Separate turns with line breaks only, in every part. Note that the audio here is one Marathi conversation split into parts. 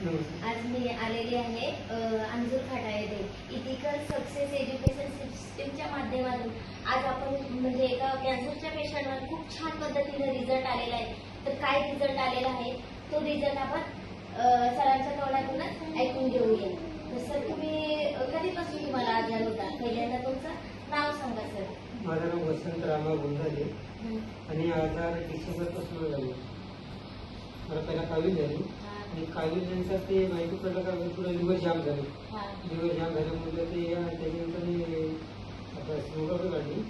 आज मी आलेली आहे अंजूर खाटा येथे इथिकल सक्सेस एज्युकेशन सिस्टीमच्या माध्यमातून. आज आपण म्हणजे एका कॅन्सरच्या पेशंटवर खूप छान पद्धतीने रिझल्ट आलेला आहे. तर काय रिझल्ट आलेला आहे? तो रिझल्ट आपण सरांच्या तोंडातूनच ऐकून घेऊया. तर सर तुम्ही कधीपासून तुम्हाला आजार होता? पहिल्यांदा तुमचं नाव सांगा सर.
माझं नाव वसंत रामा गुंजाले. आणि आजार डिसेंबरपासून झाले? मला पहिला कावीळ झाली.
हा.
कावीळ नंतर ते माहिती पडलं का पुढे लिव्हर जाम झाले. लिव्हर जाम झाल्यामुळे ते त्याच्यानंतर मी आता सोनोग्राफी काढली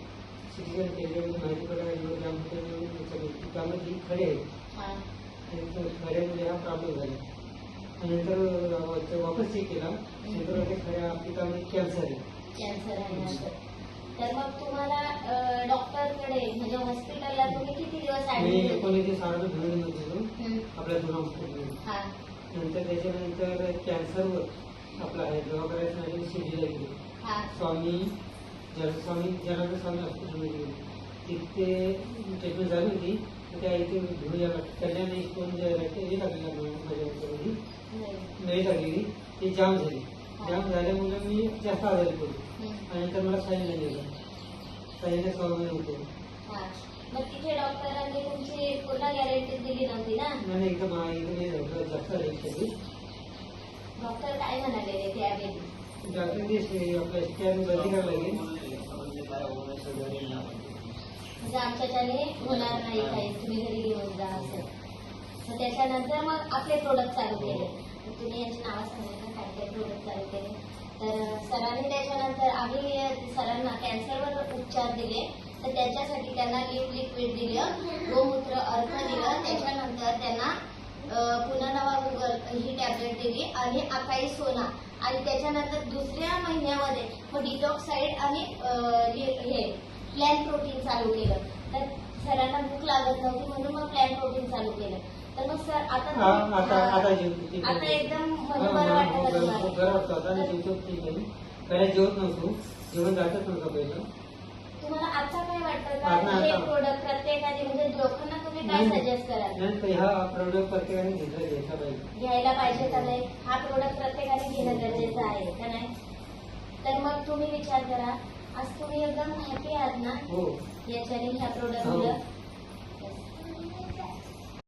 सिटी स्कॅन केल्यामुळे माहिती पडलं लिव्हर जाम होते त्यामध्ये खडे आहेत
हा.
आणि त्या खड्यामुळे हा प्रॉब्लेम झाला नंतर वापस चेक केला नंतर ते खड्या आपली त्यामध्ये कॅन्सर आहे
कॅन्सर आहे. तर मग तुम्हाला डॉक्टरकडे म्हणजे हॉस्पिटलला तुम्ही
मी एकोणीसशे साठ धुळे होतो. आपल्या हॉस्पिटल
हा.
नंतर त्याच्यानंतर कॅन्सरवर आपला आहे दवाखान्यासाठी शिर्डीला गेली. स्वामी जन स्वामी जनार्दन स्वामी हॉस्पिटलमध्ये गेली. तिथे ट्रीटमेंट झाली होती. त्या इथे धुळे कल्याण एक कोण हे टाकलेलं माझ्या डॉक्टरमध्ये
नाही.
नळी टाकलेली ती जाम झाली. जाम झाल्यामुळे मी जास्त आजारी पडलो. आणि नंतर मला साईनला गेलं साईनला महिने होते.
मग तिथे डॉक्टरांनी तुमची पूर्ण गॅरंटी दिली नव्हती ना?
नाही हे
डॉक्टर काय म्हणाले त्यावेळी
आपल्या स्कॅन लागेल.
म्हणजे आमच्याच्याने होणार नाही काही तुम्ही घरी घेऊन जा असं. मग त्याच्यानंतर मग आपले प्रोडक्ट चालू केले. मग तुम्ही यांची नावं सांगितलं काय काय प्रोडक्ट चालू केले. तर सरांनी त्याच्यानंतर आम्ही सरांना कॅन्सरवर उपचार दिले. तर त्याच्यासाठी त्यांना लिप लिक्विड दिलं गोमूत्र अर्क दिलं. त्याच्यानंतर त्यांना अं, पुन्हा नवा गुगल ही टॅबलेट दिली आणि अकाई सोना. आणि त्याच्यानंतर दुसऱ्या महिन्यामध्ये मग डिटॉक्साईड आणि हे प्लॅन प्रोटीन चालू केलं. तर सरांना भूक लागत नव्हती म्हणून मग प्लॅन प्रोटीन चालू केलं. तर मग सर आता
आता
एकदम बरं वाटतं
बरं वाटतं जेवत नव्हतो. जेवण जातच नव्हतं पहिलं.
हे प्रोडक्ट प्रत्येकाने म्हणजे लोकांना तुम्ही सजेस्ट कराल? घ्यायला पाहिजे का नाही? हा प्रोडक्ट प्रत्येकाने घेणं गरजेचं आहे का नाही? तर मग तुम्ही विचार करा. आज तुम्ही एकदम हॅपी आहात ना? याच्याने ह्या प्रोडक्ट